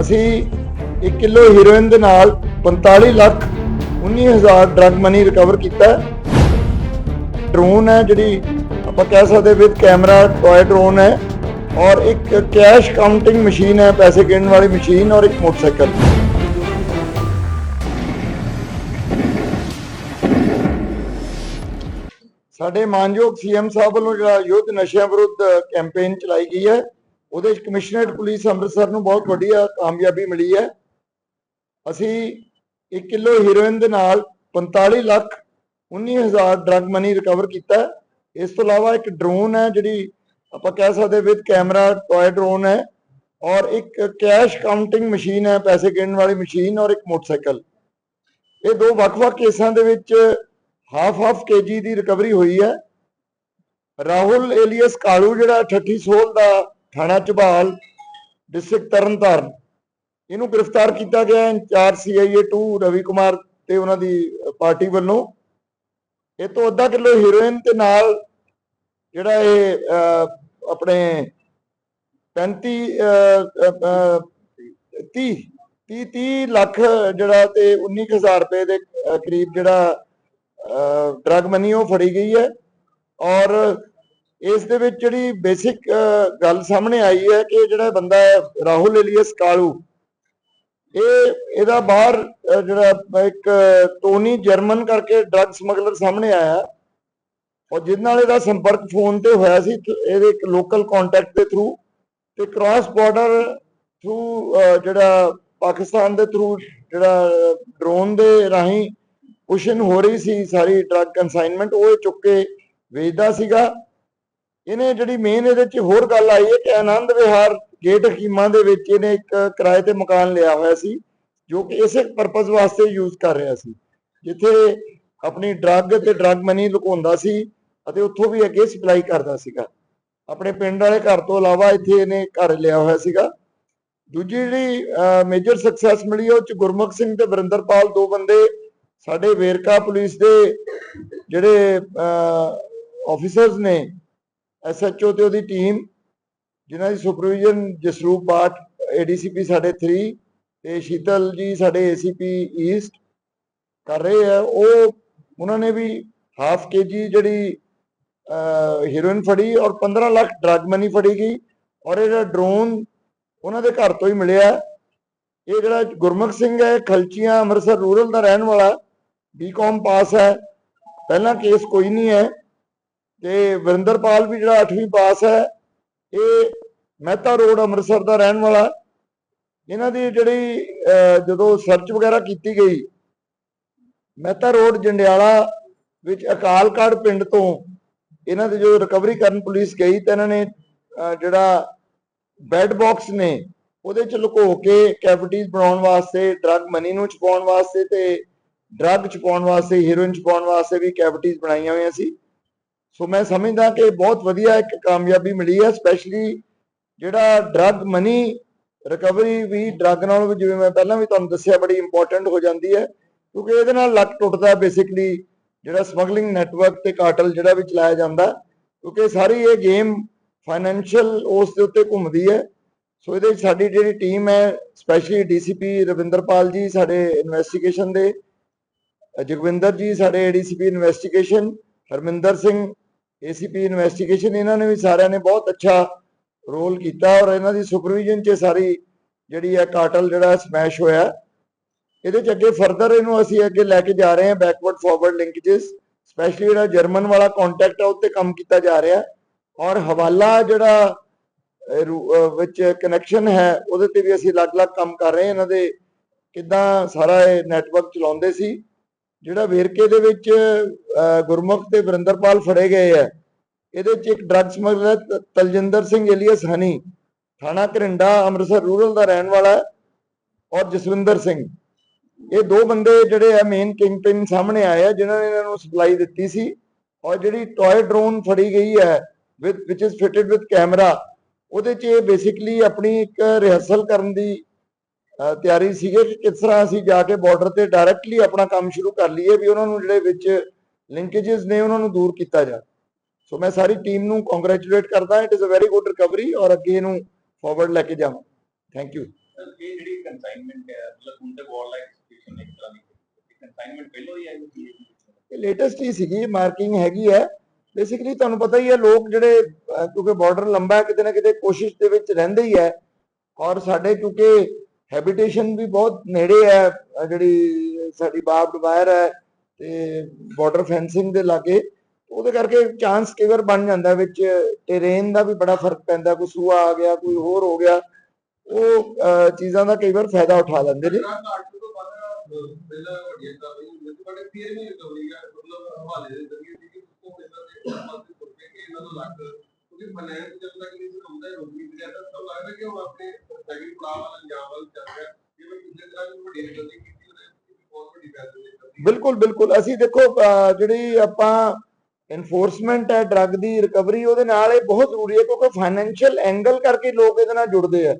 ਅਸੀਂ 1 kilo heroin ਦੇ ਨਾਲ 45 ਲੱਖ 19000 ਡਰਗ ਮਨੀ ਰਿਕਵਰ ਕੀਤਾ ਡਰੋਨ ਹੈ ਜਿਹੜੀ ਆਪਾਂ ਕਹਿ ਸਕਦੇ ਵਿਦ ਕੈਮਰਾ ਟੋਏ ਡਰੋਨ ਹੈ ਔਰ ਇੱਕ ਕੈਸ਼ ਕਾਊਂਟਿੰਗ ਮਸ਼ੀਨ ਹੈ, ਪੈਸੇ ਗਿਣਨ ਵਾਲੀ ਮਸ਼ੀਨ ਔਰ ਇੱਕ ਮੋਟਰਸਾਈਕਲ। ਸਾਡੇ ਮਾਨਯੋਗ ਸੀਐਮ ਸਾਹਿਬ ਵੱਲੋਂ ਜਿਹੜਾ ਯੁੱਧ ਨਸ਼ਿਆਂ ਵਿਰੁੱਧ ਕੈਂਪੇਨ ਚਲਾਈ ਗਈ ਹੈ ਉਹਦੇ ਵਿੱਚ ਕਮਿਸ਼ਨਰੇਟ ਪੁਲਿਸ ਅੰਮ੍ਰਿਤਸਰ ਨੂੰ ਬਹੁਤ ਵਧੀਆ ਕਾਮਯਾਬੀ ਮਿਲੀ ਹੈ। ਅਸੀਂ 1 ਕਿਲੋ ਹੀਰੋਇਨ ਦੇ ਨਾਲ 45 ਲੱਖ 19000 ਡਰਗ ਮਨੀ ਰਿਕਵਰ ਕੀਤਾ ਇਸ ਤੋਂ ਇਲਾਵਾ ਇੱਕ ਡਰੋਨ ਹੈ, ਜਿਹੜੀ ਆਪਾਂ ਕਹਿ ਸਕਦੇ ਵਿਦ ਕੈਮਰਾ ਟੋਏ ਡਰੋਨ ਹੈ ਔਰ ਇੱਕ ਕੈਸ਼ ਕਾਊਂਟਿੰਗ ਮਸ਼ੀਨ ਹੈ, ਪੈਸੇ ਗਿਣਨ ਵਾਲੀ ਮਸ਼ੀਨ ਔਰ ਇੱਕ ਮੋਟਰਸਾਈਕਲ। ਇਹ ਦੋ ਵੱਖ-ਵੱਖ ਕੇਸਾਂ ਦੇ ਵਿੱਚ ਹਾਫ ਹਾਫ ਕੇਜੀ ਦੀ ਰਿਕਵਰੀ ਹੋਈ ਹੈ। ਰਾਹੁਲ ਏਲੀਅਸ ਕਾਲੂ, ਜਿਹੜਾ 38 ਸੋਲ ਦਾ ਥਾਣਾ ਝਬਾਲ ਡਿਸਟ੍ਰਿਕਟ ਤਰਨਤਾਰਨ। ਇਹਨੂੰ ਗ੍ਰਿਫਤਾਰ ਕੀਤਾ ਗਿਆ ਇੰਚਾਰਜ ਸੀਆਈਏ 2 ਰਵੀ ਕੁਮਾਰ ਤੇ ਉਹਨਾਂ ਦੀ ਪਾਰਟੀ ਵੱਲੋਂ। ਇਹ ਤੋਂ ਅੱਧਾ ਕਿਲੋ ਹੀਰੋਇਨ ਤੇ ਨਾਲ ਜਿਹੜਾ ਇਹ ਆਪਣੇ 35 30 30 ਲੱਖ ਜਿਹੜਾ ਤੇ 19000 ਰੁਪਏ ਦੇ ਕਰੀਬ ਜਿਹੜਾ ਡਰਗ ਮਨੀ ਉਹ ਫੜੀ ਗਈ ਹੈ। ਔਰ ਇਸ ਦੇ ਵਿੱਚ ਜਿਹੜੀ ਬੇਸਿਕ ਗੱਲ ਸਾਹਮਣੇ ਆਈ ਹੈ ਕਿ ਜਿਹੜਾ ਬੰਦਾ ਹੈ ਰਾਹੁਲ ਏਲੀਅਸ ਕਾਲੂ, ਇਹ ਇਹਦਾ ਬਾਹਰ ਜਿਹੜਾ ਇੱਕ ਟੋਨੀ ਜਰਮਨ ਕਰਕੇ ਡਰਗ ਸਮਗਲਰ ਸਾਹਮਣੇ ਆਇਆ ਔਰ ਜਿਹਦੇ ਨਾਲ ਇਹਦਾ ਸੰਪਰਕ ਫੋਨ ਤੇ ਹੋਇਆ ਸੀ ਇਹਦੇ ਇੱਕ ਲੋਕਲ ਕੰਟੈਕਟ ਦੇ ਥਰੂ ਤੇ ਕ੍ਰਾਸ ਬਾਰਡਰ ਥਰੂ ਜਿਹੜਾ ਪਾਕਿਸਤਾਨ ਦੇ ਥਰੂ ਜਿਹੜਾ ਡਰੋਨ ਦੇ ਰਾਹੀਂ ਪੁਸ਼ਨ ਹੋ ਰਹੀ ਸੀ ਸਾਰੀ ਡਰੱਗ ਕਨਸਾਈਨਮੈਂਟ ਉਹ ਇਹ ਚੁੱਕ ਕੇ ਵੇਚਦਾ ਸੀਗਾ। ਇਹਨੇ ਜਿਹੜੀ ਮੇਨ ਇਹਦੇ ਚ ਹੋਰ ਗੱਲ ਆਈ ਹੈ ਕਿ ਆਨੰਦ ਵਿਹਾਰ ਗੇਟ ਹਕੀਮਾਂ ਦੇ ਵਿੱਚ ਇਹਨੇ ਇੱਕ ਕਿਰਾਏ ਤੇ ਮਕਾਨ ਲਿਆ ਹੋਇਆ ਸੀ, ਜੋ ਕਿ ਇਸੇ ਪਰਪਸ ਵਾਸਤੇ ਯੂਜ਼ ਕਰ ਰਿਹਾ ਸੀ। ਜਿੱਥੇ ਆਪਣੀ ਡਰੱਗ ਤੇ ਡਰੱਗ ਮਨੀ ਲੁਕਾਉਂਦਾ ਸੀ ਅਤੇ ਉੱਥੋਂ ਵੀ ਅੱਗੇ ਸਪਲਾਈ ਕਰਦਾ ਸੀਗਾ। ਆਪਣੇ ਪਿੰਡ ਵਾਲੇ ਘਰ ਤੋਂ ਇਲਾਵਾ ਇੱਥੇ ਇਹਨੇ ਘਰ ਲਿਆ ਹੋਇਆ ਸੀਗਾ। ਦੂਜੀ ਜਿਹੜੀ ਮੇਜਰ ਸਕਸੈਸ ਮਿਲੀ ਉਹ ਚ ਗੁਰਮੁਖ ਸਿੰਘ ਤੇ ਵਰਿੰਦਰਪਾਲ, ਦੋ ਬੰਦੇ ਸਾਡੇ ਵੇਰਕਾ ਪੁਲਿਸ ਦੇ ਜਿਹੜੇ ਆਫੀਸਰਸ ਨੇ ਐਸਐਚਓ ਤੇ ਉਹਦੀ ਟੀਮ ਜਿਨ੍ਹਾਂ ਦੀ ਸੁਪਰਵਿਜ਼ਨ ਜਸਰੂਪ ਬਾਟ ਏਡੀਸੀਪੀ ਸਾਡੇ 3 ਤੇ ਸ਼ੀਤਲ ਜੀ ਸਾਡੇ ਏਸੀਪੀ ਈਸਟ ਕਰ ਰਹੇ ਆ। ਉਹ, ਉਹਨਾਂ ਨੇ ਵੀ ਹਾਫ ਕੇਜੀ ਜਿਹੜੀ ਹੀਰੋਇਨ ਫੜੀ ਔਰ 15 ਲੱਖ ਡਰਗ ਮਨੀ ਫੜੀ ਗਈ ਔਰ ਇਹਦਾ ਡਰੋਨ ਉਹਨਾਂ ਦੇ ਘਰ ਤੋਂ ਹੀ ਮਿਲਿਆ। ਇਹ ਜਿਹੜਾ ਗੁਰਮੁਖ ਸਿੰਘ ਹੈ, ਖਲਚੀਆਂ, ਅੰਮ੍ਰਿਤਸਰ ਰੂਰਲ ਦਾ ਰਹਿਣ ਵਾਲਾ ਬੀਕਾਮ ਪਾਸ ਹੈ। ਪਹਿਲਾਂ ਕੇਸ ਕੋਈ ਨਹੀਂ ਹੈ। ਤੇ ਵਰਿੰਦਰਪਾਲ ਵੀ ਜਿਹੜਾ 8ਵੀਂ ਪਾਸ ਹੈ, ਇਹ ਮਹਿਤਾ ਰੋਡ ਅੰਮ੍ਰਿਤਸਰ ਦਾ ਰਹਿਣ ਵਾਲਾ ਇਹਨਾਂ ਦੀ ਜਿਹੜੀ ਜਦੋਂ ਸਰਚ ਵਗੈਰਾ ਕੀਤੀ ਗਈ, ਮਹਿਤਾ ਰੋਡ ਜੰਡਿਆਲਾ ਵਿੱਚ ਅਕਾਲਕਾੜ ਪਿੰਡ ਤੋਂ ਇਹਨਾਂ ਦੀ ਜੋ ਰਿਕਵਰੀ ਕਰਨ ਪੁਲਿਸ ਗਈ, ਤਾਂ ਇਹਨਾਂ ਨੇ ਜਿਹੜਾ ਬੈੱਡ ਬਾਕਸ ਨੇ, ਉਹਦੇ ਚ ਲੁਕੋ ਕੇ ਕੈਵਿਟੀਜ਼ ਬਣਾਉਣ ਵਾਸਤੇ ਡਰੱਗ ਮਨੀ ਨੂੰ ਛੁਪਾਉਣ ਵਾਸਤੇ ਤੇ ਡਰੱਗ ਛੁਪਾਉਣ ਵਾਸਤੇ ਹੀਰੋਇਨ ਛੁਪਾਉਣ ਵਾਸਤੇ ਵੀ ਕੈਵਿਟੀਜ਼ ਬਣਾਈਆਂ ਹੋਈਆਂ ਸੀ। ਸੋ ਮੈਂ ਸਮਝਦਾ ਕਿ ਬਹੁਤ ਵਧੀਆ ਇੱਕ ਕਾਮਯਾਬੀ ਮਿਲੀ ਹੈ ਸਪੈਸ਼ਲੀ ਜਿਹੜਾ ਡਰੱਗ ਮਨੀ ਰਿਕਵਰੀ ਵੀ ਡਰੱਗ ਨਾਲੋਂ ਵੀ ਜਿਵੇਂ ਮੈਂ ਪਹਿਲਾਂ ਵੀ ਤੁਹਾਨੂੰ ਦੱਸਿਆ ਬੜੀ ਇੰਪੋਰਟੈਂਟ ਹੋ ਜਾਂਦੀ ਹੈ, ਕਿਉਂਕਿ ਇਹਦੇ ਨਾਲ ਲੱਕ ਟੁੱਟਦਾ ਬੇਸਿਕਲੀ ਜਿਹੜਾ ਸਮਗਲਿੰਗ ਨੈਟਵਰਕ ਤੇ ਕਾਟਲ ਜਿਹੜਾ ਵੀ ਚਲਾਇਆ ਜਾਂਦਾ, ਕਿਉਂਕਿ ਸਾਰੀ ਇਹ ਗੇਮ ਫਾਈਨੈਂਸ਼ੀਅਲ ਉਸ ਦੇ ਉੱਤੇ ਘੁੰਮਦੀ ਹੈ। ਸੋ ਇਹਦੇ ਵਿੱਚ ਸਾਡੀ ਜਿਹੜੀ ਟੀਮ ਹੈ ਸਪੈਸ਼ਲੀ ਡੀਸੀਪੀ ਰਵਿੰਦਰਪਾਲ ਜੀ, ਸਾਡੇ ਇਨਵੈਸਟੀਗੇਸ਼ਨ ਦੇ ਜਗਵਿੰਦਰ ਜੀ, ਸਾਡੇ ADCP investigation Harminder Singh ACP investigation ਇਹਨਾਂ ਨੇ ਵੀ ਸਾਰਿਆਂ ਨੇ ਬਹੁਤ ਅੱਛਾ ਰੋਲ ਕੀਤਾ ਔਰ ਇਹਨਾਂ ਦੀ ਸੁਪਰਵਿਜ਼ਨ 'ਚ ਸਾਰੀ ਜਿਹੜੀ ਹੈ ਕਾਟਲ ਜਿਹੜਾ ਸਮੈਸ਼ ਹੋਇਆ। ਇਹਦੇ 'ਚ ਅੱਗੇ ਫਰਦਰ ਇਹਨੂੰ ਅਸੀਂ ਅੱਗੇ ਲੈ ਕੇ ਜਾ ਰਹੇ ਹਾਂ ਬੈਕਵਰਡ ਫਾਰਵਰਡ ਲਿੰਕੇजेस ਸਪੈਸ਼ਲੀ ਜਿਹੜਾ ਜਰਮਨ ਵਾਲਾ ਕੰਟੈਕਟ ਹੈ ਉੱਤੇ ਕੰਮ ਕੀਤਾ ਜਾ ਰਿਹਾ। ਔਰ ਹਵਾਲਾ ਜਿਹੜਾ ਵਿੱਚ ਕਨੈਕਸ਼ਨ ਹੈ, ਉਹਦੇ ਤੇ ਵੀ ਅਸੀਂ ਅਲੱਗ-ਅਲੱਗ ਕੰਮ ਕਰ ਰਹੇ ਹਾਂ। ਇਹਨਾਂ ਦੇ ਕਿੱਦਾਂ ਸਾਰਾ ਇਹ ਨੈਟਵਰਕ ਚਲਾਉਂਦੇ ਸੀ। ਜਿਹੜਾ ਵੇਰਕੇ ਦੇ ਵਿੱਚ ਗੁਰਮੁਖ ਤੇ ਵਰਿੰਦਰਪਾਲ ਫੜੇ ਗਏ ਹੈ ਇਹਦੇ ਚ ਇੱਕ ਡਰੱਗ ਸਮਗਲਰ ਤ- ਤਲਜਿੰਦਰ ਸਿੰਘ ਏਲੀਅਸ ਹਨੀ। ਥਾਣਾ ਘਰਿੰਡਾ, ਅੰਮ੍ਰਿਤਸਰ ਰੂਰਲ ਦਾ ਰਹਿਣ ਵਾਲਾ ਹੈ ਔਰ ਜਸਵਿੰਦਰ ਸਿੰਘ। ਇਹ ਦੋ ਬੰਦੇ ਜਿਹੜੇ ਆ ਮੇਨ ਕਿੰਗਪਿਨ ਸਾਹਮਣੇ ਆਏ ਆ, ਜਿਨ੍ਹਾਂ ਨੇ ਇਹਨਾਂ ਨੂੰ ਸਪਲਾਈ ਦਿੱਤੀ ਸੀ ਔਰ ਜਿਹੜੀ ਟੌਏ ਡਰੋਨ ਫੜੀ ਗਈ ਹੈ with which is fitted with camera ਉਹਦੇ 'ਚ ਇਹ ਬੇਸਿਕਲੀ ਆਪਣੀ ਇੱਕ ਰਿਹਰਸਲ ਕਰਨ ਦੀ ਤਿਆਰੀ ਸੀਗੀ ਕਿ ਕਿਸ ਤਰ੍ਹਾਂ ਅਸੀਂ ਜਾ ਕੇ ਬਾਰਡਰ ਤੇ ਡਾਇਰੈਕਟਲੀ ਆਪਣਾ ਕੰਮ ਸ਼ੁਰੂ ਕਰ ਲਈਏ ਵੀ ਉਹਨਾਂ ਨੂੰ ਜਿਹੜੇ ਵਿੱਚ ਲਿੰਕੇजेस ਨੇ ਉਹਨਾਂ ਨੂੰ ਦੂਰ ਕੀਤਾ ਜਾ ਸੋ ਮੈਂ ਸਾਰੀ ਟੀਮ ਨੂੰ ਕੰਗ੍ਰੈਚੁਲੇਟ ਕਰਦਾ it is a very good recovery ਔਰ ਅੱਗੇ ਇਹਨੂੰ ਫਾਰਵਰਡ ਲੈ ਕੇ ਜਾਵਾਂ। ਥੈਂਕ ਯੂ ਇਹ ਜਿਹੜੀ ਕੰਸਾਈਨਮੈਂਟ ਹੈ ਮਤਲਬ ਹੁਣ ਤੇ ਵਾਰ ਲਾਈਕ ਸਿਚੁਏਸ਼ਨ ਇੱਕ ਤਰ੍ਹਾਂ ਦੀ ਕੰਸਾਈਨਮੈਂਟ ਪਹਿਲਾਂ ਹੀ ਆਈ ਹੋਈ ਹੈ? ਇਹ ਲੇਟੈਸਟ ਹੀ ਸੀਗੀ ਮਾਰਕਿੰਗ ਹੈਗੀ ਹੈ। ਬੇਸਿਕਲੀ ਤੁਹਾਨੂੰ ਪਤਾ ਹੀ ਹੈ ਲੋਕ ਜਿਹੜੇ ਕਿਉਂਕਿ ਬਾਰਡਰ ਲੰਬਾ ਹੈ ਕਿਤੇ ਨਾ ਕਿਤੇ ਕੋਸ਼ਿਸ਼ ਦੇ ਵਿੱਚ ਰਹਿੰਦੇ ਹੀ ਹੈ। ਔਰ ਸਾਡੇ ਕਿਉਂਕਿ ਹੈਬਿਟੇਸ਼ਨ ਵੀ ਬਹੁਤ ਨੇੜੇ ਹੈ ਜਿਹੜੀ ਸਾਡੀ ਬਾਬਡ ਵਾਇਰ ਹੈ ਤੇ ਬਾਰਡਰ ਫੈਂਸਿੰਗ ਦੇ ਲਾਗੇ, ਉਹਦੇ ਕਰਕੇ ਚਾਂਸ ਕਈ ਬਣ ਜਾਂਦਾ ਵਿੱਚ ਟੇਰੇਨ ਦਾ ਵੀ ਬੜਾ ਫ਼ਰਕ ਪੈਂਦਾ, ਕੋਈ ਸੂਆ ਆ ਗਿਆ, ਕੋਈ ਹੋਰ ਹੋ ਗਿਆ, ਉਹ ਚੀਜ਼ਾਂ ਦਾ ਕਈ ਵਾਰ ਫਾਇਦਾ ਉਠਾ ਲੈਂਦੇ ਨੇ। ਪਹਿਲਾਂ ਕਿਉਂਕਿ ਫਾਈਨੈਂਸ ਜਦ ਤੱਕ ਨਹੀਂ ਹੁੰਦਾ ਰੋਕੀ ਤੇ ਤਾਂ ਸਭ ਲੱਗਦਾ ਕਿ ਉਹ ਆਪਣੇ ਸੈਕਿੰਡ ਪੜਾਅ ਵਾਲਾ ਅੰਜਾਮ ਵੱਲ ਚੱਲ ਰਿਹਾ। ਜਿਵੇਂ ਕਿਸੇ ਤਰ੍ਹਾਂ ਦੀ ਵੱਡੀ ਰਿਕਵਰੀ ਕੀਤੀ ਉਹਨੇ ਬਹੁਤ ਵੱਡੀ ਪੈਸੇ ਬਿਲਕੁਲ ਬਿਲਕੁਲ। ਅਸੀਂ ਦੇਖੋ ਜਿਹੜੀ ਆਪਾਂ ਇਨਫੋਰਸਮੈਂਟ ਹੈ ਡਰੱਗ ਦੀ ਰਿਕਵਰੀ ਉਹਦੇ ਨਾਲ ਇਹ ਬਹੁਤ ਜ਼ਰੂਰੀ ਹੈ ਕਿਉਂਕਿ ਫਾਈਨੈਂਸ਼ੀਅਲ ਐਂਗਲ ਕਰਕੇ ਲੋਕ ਇਹਦੇ ਨਾਲ ਜੁੜਦੇ ਆ।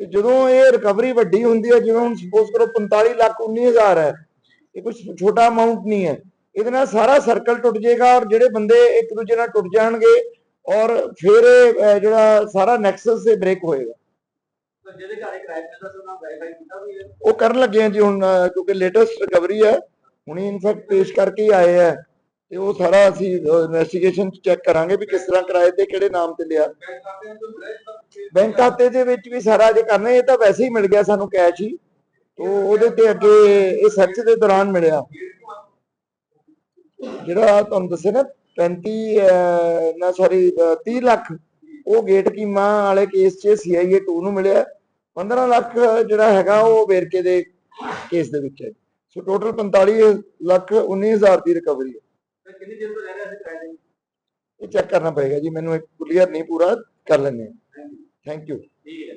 ਤੇ ਜਦੋਂ ਇਹ ਰਿਕਵਰੀ ਵੱਡੀ ਹੁੰਦੀ ਹੈ, ਜਿਵੇਂ ਹੁਣ ਸਪੋਜ਼ ਕਰੋ 45 ਲੱਖ 19000 ਹੈ, ਇਹ ਕੁਝ ਛੋਟਾ ਅਮਾਉਂਟ ਨਹੀਂ ਹੈ। ਇਹਦੇ ਨਾਲ ਸਾਰਾ ਸਰਕਲ ਟੁੱਟ ਜਾਏਗਾ ਔਰ ਜਿਹੜੇ ਬੰਦੇ ਇੱਕ ਦੂਜੇ ਨਾਲ ਟੁੱਟ ਜਾਣਗੇ ਔਰ ਫਿਰ ਜਿਹੜਾ ਸਾਰਾ ਨੈਕਸਸ ਤੇ ਬ੍ਰੇਕ ਹੋਏਗਾ। ਤਾਂ ਜਿਹਦੇ ਘਰ ਕ੍ਰਾਈਮ ਦਾ ਤਾਂ ਨਾਮ ਵੈਰੀਫਾਈ ਕੀਤਾ ਵੀ ਹੈ ਉਹ ਕਰਨ ਲੱਗੇ ਆ ਜੀ ਹੁਣ ਕਿਉਂਕਿ ਲੇਟੈਸਟ ਰਿਕਵਰੀ ਹੈ। ਹੁਣੀ ਇਨਫੈਕਟ ਪੇਸ਼ ਕਰਕੇ ਆਏ ਆ। ਤੇ ਉਹ ਸਾਰਾ ਅਸੀਂ ਇਨਵੈਸਟੀਗੇਸ਼ਨ ਚੈੱਕ ਕਰਾਂਗੇ ਵੀ ਕਿਸ ਤਰ੍ਹਾਂ ਕਿਰਾਏ ਤੇ ਕਿਹੜੇ ਨਾਮ ਤੇ ਲਿਆ। ਬੈਂਕ ਖਾਤੇ ਦੇ ਵਿੱਚ ਵੀ ਸਾਰਾ ਜੇ ਕਰਨਾ ਇਹ ਤਾਂ ਵੈਸੇ ਹੀ ਮਿਲ ਗਿਆ ਸਾਨੂੰ ਕੈਸ਼ ਹੀ। ਤੋਂ ਉਹਦੇ ਤੇ ਅੱਗੇ ਇਹ ਸਰਚ ਦੇ ਦੌਰਾਨ ਮਿਲਿਆ। ਜਿਹੜਾ ਤੁਹਾਨੂੰ ਦੱਸਿਆ ਨਾ 35 ਅਹ, ਨਾ ਸੌਰੀ 30 ਲੱਖ। ਉਹ ਗੇਟ ਕੀਮਾ ਵਾਲੇ ਕੇਸ 'ਚ ਸੀਆਈਏ 2 ਨੂੰ ਮਿਲਿਆ। 15 ਲੱਖ ਜਿਹੜਾ ਹੈਗਾ ਉਹ ਵੇਰਕੇ ਦੇ ਕੇਸ ਦੇ ਵਿੱਚ ਹੈ। ਸੋ ਟੋਟਲ 45 ਲੱਖ 19000 ਦੀ ਰਿਕਵਰੀ ਹੈ। ਕਿੰਨੀ ਦੇਰ ਤੋਂ ਰਹਿ ਰਿਹਾ ਸੀ ਕਿਰਾਏ ਇਹ ਚੈੱਕ ਕਰਨਾ ਪਏਗਾ ਜੀ। ਮੈਨੂੰ ਇੱਕ ਕਲੀਅਰ ਨਹੀਂ ਪੂਰਾ ਕਰ ਹਾਂ। ਥੈਂਕ ਯੂ ਥੈਂਕ ਯੂ ਠੀਕ ਹੈ।